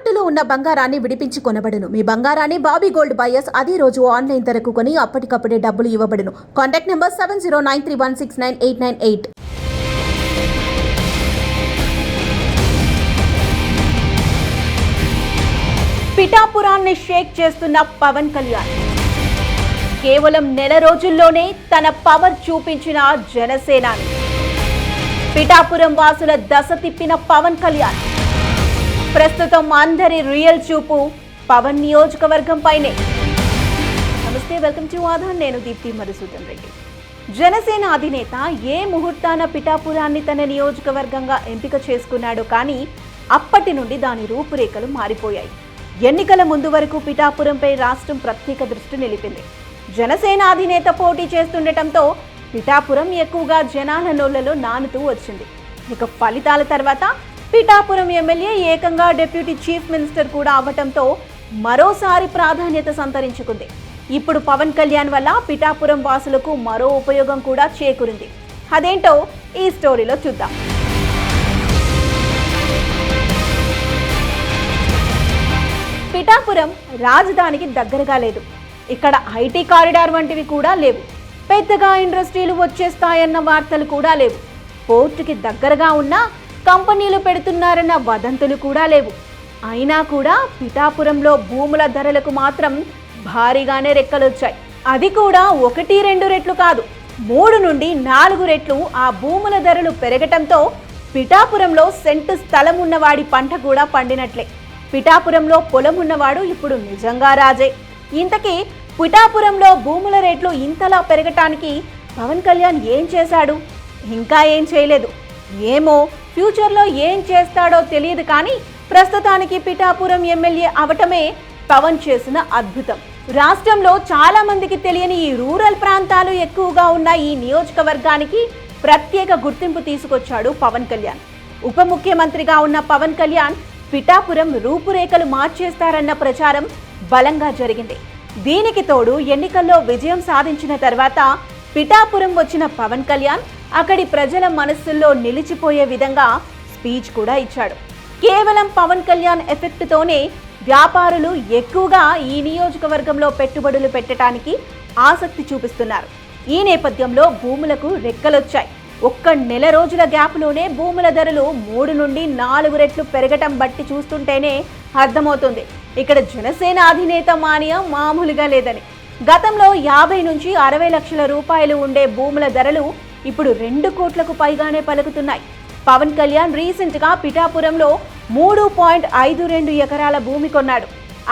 తాకట్టులో ఉన్న బంగారాన్ని విడిపించి కొనబడును. మీ బంగారాన్ని బాబీ గోల్డ్ బయర్స్ అదే రోజు ఆన్లైన్ ధరకు కొని అప్పటికప్పుడే డబ్బులు ఇవ్వబడును. Contact number seven zero nine three one six nine eight nine eight. పిఠాపురాన్ని shake చేస్తున్న పవన్ కళ్యాణ్. కేవలం నెల రోజుల్లోనే తన పవర్ చూపించిన జనసేనాని. పిఠాపురం వాసుల దశ తిప్పిన పవన్ కళ్యాణ్. ప్రస్తుతం అందరి రియల్ చూపు పవన్ నియోజకవర్గం పైనే. నమస్తే వెల్కమ్ టు ఆధార్. నేను దీప్తి మధుసూదన్ రెడ్డి. జనసేన అధినేత ఏ ముహూర్తాన పిఠాపురాన్ని తన నియోజకవర్గంగా ఎంపిక చేసుకున్నాడో కానీ అప్పటి నుండి దాని రూపురేఖలు మారిపోయాయి. ఎన్నికల ముందు వరకు పిఠాపురంపై రాష్ట్రం ప్రత్యేక దృష్టి నిలిపింది. జనసేన అధినేత పోటీ చేస్తుండటంతో పిఠాపురం ఎక్కువగా జనాల నోళ్ళలో నానుతూ వచ్చింది. ఇక ఫలితాల తర్వాత పిఠాపురం ఎమ్మెల్యే ఏకంగా డిప్యూటీ చీఫ్ మినిస్టర్ కూడా అవ్వటంతో మరోసారి ప్రాధాన్యత సంతరించుకుంది. ఇప్పుడు పవన్ కళ్యాణ్ వల్ల పిఠాపురం వాసులకు మరో ఉపయోగం కూడా చేకూరింది. అదేంటో ఈ స్టోరీలో చూద్దాం. పిఠాపురం రాజధానికి దగ్గరగా లేదు. ఇక్కడ ఐటీ కారిడార్ వంటివి కూడా లేవు. పెద్దగా ఇండస్ట్రీలు వచ్చేస్తాయన్న వార్తలు కూడా లేవు. పోర్టుకి దగ్గరగా ఉన్న కంపెనీలు పెడుతున్నారన్న వదంతులు కూడా లేవు. అయినా కూడా పిఠాపురంలో భూముల ధరలకు మాత్రం భారీగానే రెక్కలొచ్చాయి. అది కూడా ఒకటి రెండు రెట్లు కాదు. మూడు నుండి నాలుగు రెట్లు ఆ భూముల ధరలు పెరగటంతో పిఠాపురంలో సెంటు స్థలం ఉన్నవాడి పంట కూడా పండినట్లే. పిఠాపురంలో పొలం ఉన్నవాడు ఇప్పుడు నిజంగా రాజే. ఇంతకీ పిఠాపురంలో భూముల రేట్లు ఇంతలా పెరగటానికి పవన్ కళ్యాణ్ ఏం చేశాడు? ఇంకా ఏం చేయలేదు. ఏమో ఫ్యూచర్లో ఏం చేస్తాడో తెలియదు కానీ ప్రస్తుతానికి పిఠాపురం ఎమ్మెల్యే అవటమే పవన్ చేసిన అద్భుతం. రాష్ట్రంలో చాలా మందికి తెలియని ఈ రూరల్ ప్రాంతాలు ఎక్కువగా ఉన్న ఈ నియోజకవర్గానికి ప్రత్యేక గుర్తింపు తీసుకొచ్చాడు పవన్ కళ్యాణ్. ఉప ముఖ్యమంత్రిగా ఉన్న పవన్ కళ్యాణ్ పిఠాపురం రూపురేఖలు మార్చేస్తారన్న ప్రచారం బలంగా జరిగింది. దీనికి తోడు ఎన్నికల్లో విజయం సాధించిన తర్వాత పిఠాపురం వచ్చిన పవన్ కళ్యాణ్ అక్కడి ప్రజల మనస్సుల్లో నిలిచిపోయే విధంగా స్పీచ్ కూడా ఇచ్చాడు. కేవలం పవన్ కళ్యాణ్ ఎఫెక్ట్తోనే వ్యాపారులు ఎక్కువగా ఈ నియోజకవర్గంలో పెట్టుబడులు పెట్టడానికి ఆసక్తి చూపిస్తున్నారు. ఈ నేపథ్యంలో భూములకు రెక్కలొచ్చాయి. ఒక్క నెల రోజుల గ్యాప్లోనే భూముల ధరలు మూడు నుండి నాలుగు రెట్లు పెరగటం బట్టి చూస్తుంటేనే అర్థమవుతుంది. ఇక్కడ జనసేన అధినేత మానియా మామూలుగా లేదని. గతంలో యాభై నుంచి అరవై లక్షల రూపాయలు ఉండే భూముల ధరలు ఇప్పుడు రెండు కోట్లకు పైగానే పలుకుతున్నాయి. పవన్ కళ్యాణ్ రీసెంట్గా పిఠాపురంలో మూడు పాయింట్ ఐదు రెండు ఎకరాల భూమి కొన్నాడు.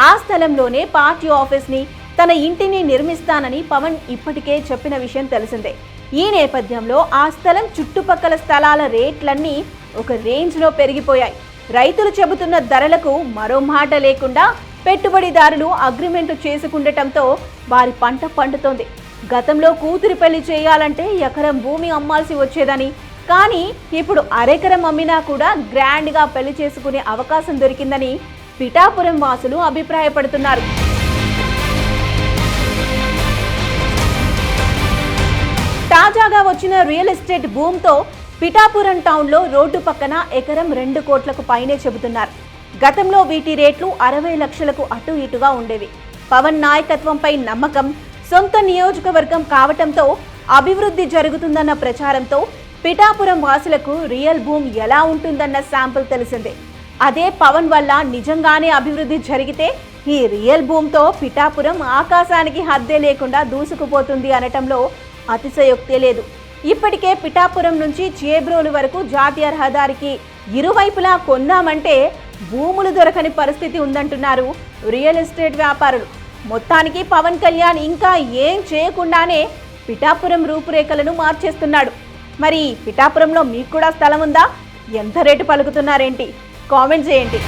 ఆ స్థలంలోనే పార్టీ ఆఫీస్ని తన ఇంటిని నిర్మిస్తానని పవన్ ఇప్పటికే చెప్పిన విషయం తెలిసిందే. ఈ నేపథ్యంలో ఆ స్థలం చుట్టుపక్కల స్థలాల రేట్లన్నీ ఒక రేంజ్లో పెరిగిపోయాయి. రైతులు చెబుతున్న ధరలకు మరో మాట లేకుండా పెట్టుబడిదారులు అగ్రిమెంట్ చేసుకుండటంతో వారి పంట పండుతోంది. గతంలో కూతురి పెళ్ళి చేయాలంటే ఎకరం భూమి అమ్మాల్సి వచ్చేదని కానీ ఇప్పుడు అరెకరం అమ్మినా కూడా గ్రాండ్గా పెళ్ళి చేసుకునే అవకాశం దొరికిందని పిఠాపురం వాసులు అభిప్రాయపడుతున్నారు. తాజాగా వచ్చిన రియల్ ఎస్టేట్ భూమితో పిఠాపురం టౌన్లో రోడ్డు పక్కన ఎకరం రెండు కోట్లకు పైనే చెబుతున్నారు. గతంలో వీటి రేట్లు అరవై లక్షలకు అటు ఇటుగా ఉండేవి. పవన్ నాయకత్వంపై నమ్మకం సొంత నియోజకవర్గం కావటంతో అభివృద్ధి జరుగుతుందన్న ప్రచారంతో పిఠాపురం వాసులకు రియల్ భూమ్ ఎలా ఉంటుందన్న శాంపుల్ తెలిసిందే. అదే పవన్ వల్ల నిజంగానే అభివృద్ధి జరిగితే ఈ రియల్ భూమ్తో పిఠాపురం ఆకాశానికి హద్దే లేకుండా దూసుకుపోతుంది అనటంలో అతిశయోక్తే లేదు. ఇప్పటికే పిఠాపురం నుంచి చేబ్రోలు వరకు జాతీయ రహదారికి ఇరువైపులా కొన్నామంటే భూములు దొరకని పరిస్థితి ఉందంటున్నారు రియల్ ఎస్టేట్ వ్యాపారులు. మొత్తానికి పవన్ కళ్యాణ్ ఇంకా ఏం చేయకుండానే పిఠాపురం రూపురేఖలను మార్చేస్తున్నాడు. మరి పిఠాపురంలో మీకు కూడా స్థలం ఉందా? ఎంత రేటు పలుకుతున్నారేంటి? కామెంట్ చేయండి.